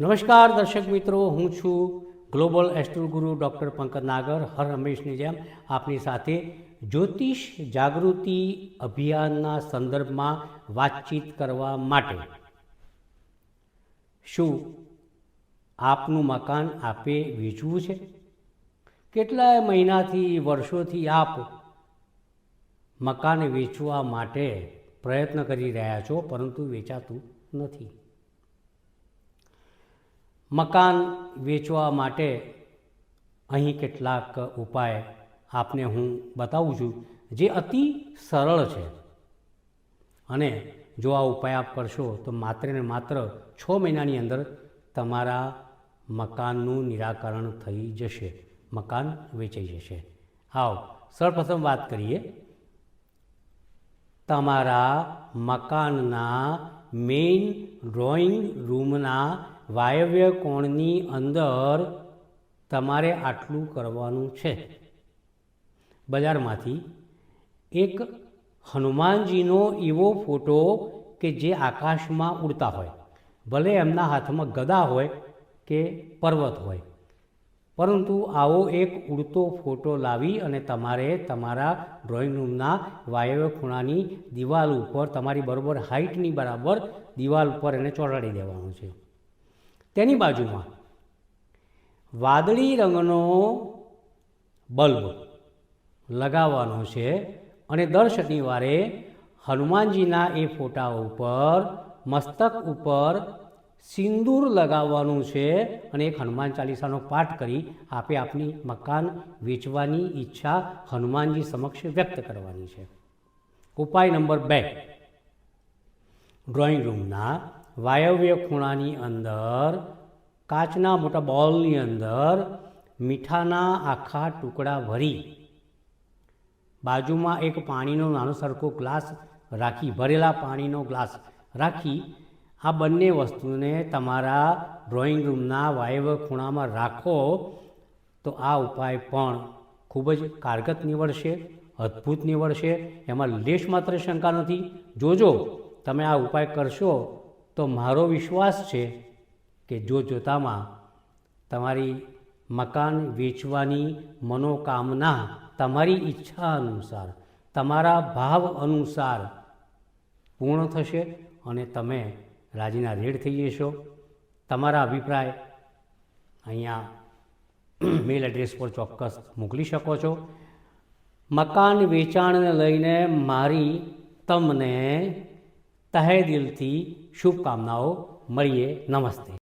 નમસ્કાર દર્શક મિત્રો, હું છું global astro Guru doctor Pankaj Nagar. હર હંમેશની જેમ આપની સાથે જ્યોતિષ જાગૃતિ અભિયાનના સંદર્ભમાં વાતચીત કરવા માટે શું આપનું મકાન આપે વેચવું છે? કેટલાય મહિનાથી, વર્ષોથી આપ મકાન વેચવા માટે પ્રયત્ન કરી રહ્યા છો, પરંતુ વેચાતું નથી. મકાન વેચવા માટે અહીં કેટલાક ઉપાય આપને હું બતાવું છું, જે અતિ સરળ છે. અને જો આ ઉપાય આપ કરશો, તો માત્ર ને માત્ર છ મહિનાની અંદર તમારા મકાનનું નિરાકરણ થઈ જશે, મકાન વેચાઈ જશે. આવો સૌપ્રથમ વાત કરીએ. તમારા મકાનના મેઇન ડ્રોઈંગ રૂમના વાયવ્ય કોણની અંદર તમારે આટલું કરવાનું છે. બજારમાંથી એક હનુમાનજીનો એવો ફોટો કે જે આકાશમાં ઉડતા હોય. ભલે એમના હાથમાં ગદા હોય કે પર્વત હોય. પરંતુ આવો એક ઉડતો ફોટો લાવી અને તમારે તમારા ડ્રોઈંગ રૂમના વાયવ્ય ખૂણાની દિવાલ ઉપર તમારી બરાબર હાઇટની બરાબર દિવાલ ઉપર એને ચોંટાડી દેવાનું છે. તેની બાજુમાં વાદળી રંગનો બલ્બ લગાવવાનો છે અને દર શનિવારે હનુમાનજીના એ ફોટા ઉપર, મસ્તક ઉપર સિંદૂર લગાવવાનું છે અને એક હનુમાન ચાલીસાનો પાઠ કરી આપે આપની મકાન વેચવાની ઈચ્છા હનુમાનજી સમક્ષ વ્યક્ત કરવાની છે. ઉપાય નંબર બે. ડ્રોઈંગ રૂમના વાયવ્ય ખૂણાની અંદર, કાચના મોટા બોલની અંદર, મીઠાના આખા ટુકડા ભરી, બાજુમાં એક પાણીનો નાનો સરખો ગ્લાસ રાખી, ભરેલા પાણીનો ગ્લાસ રાખી આ બંને વસ્તુને તમારા ડ્રોઈંગ રૂમના વાયવ્ય ખૂણામાં રાખો, તો આ ઉપાય પણ ખૂબ જ કારગત નીવડશે, અદ્ભુત નીવડશે. એમાં લેશ માત્ર શંકા નથી. જોજો, તમે આ ઉપાય કરશો તો મારો વિશ્વાસ છે કે જો જોતામાં તમારી મકાન વેચવાની મનોકામના તમારી ઈચ્છા અનુસાર, તમારા ભાવ અનુસાર પૂર્ણ થશે અને તમે રાજીના રેડ થઈ જશો. તમારા અભિપ્રાય અહીંયા મેલ એડ્રેસ પર ચોક્કસ મોકલી શકો છો. મકાન વેચાણને લઈને મારી તમને તહે દિલથી શુભકામનાઓ. મળીએ. નમસ્તે.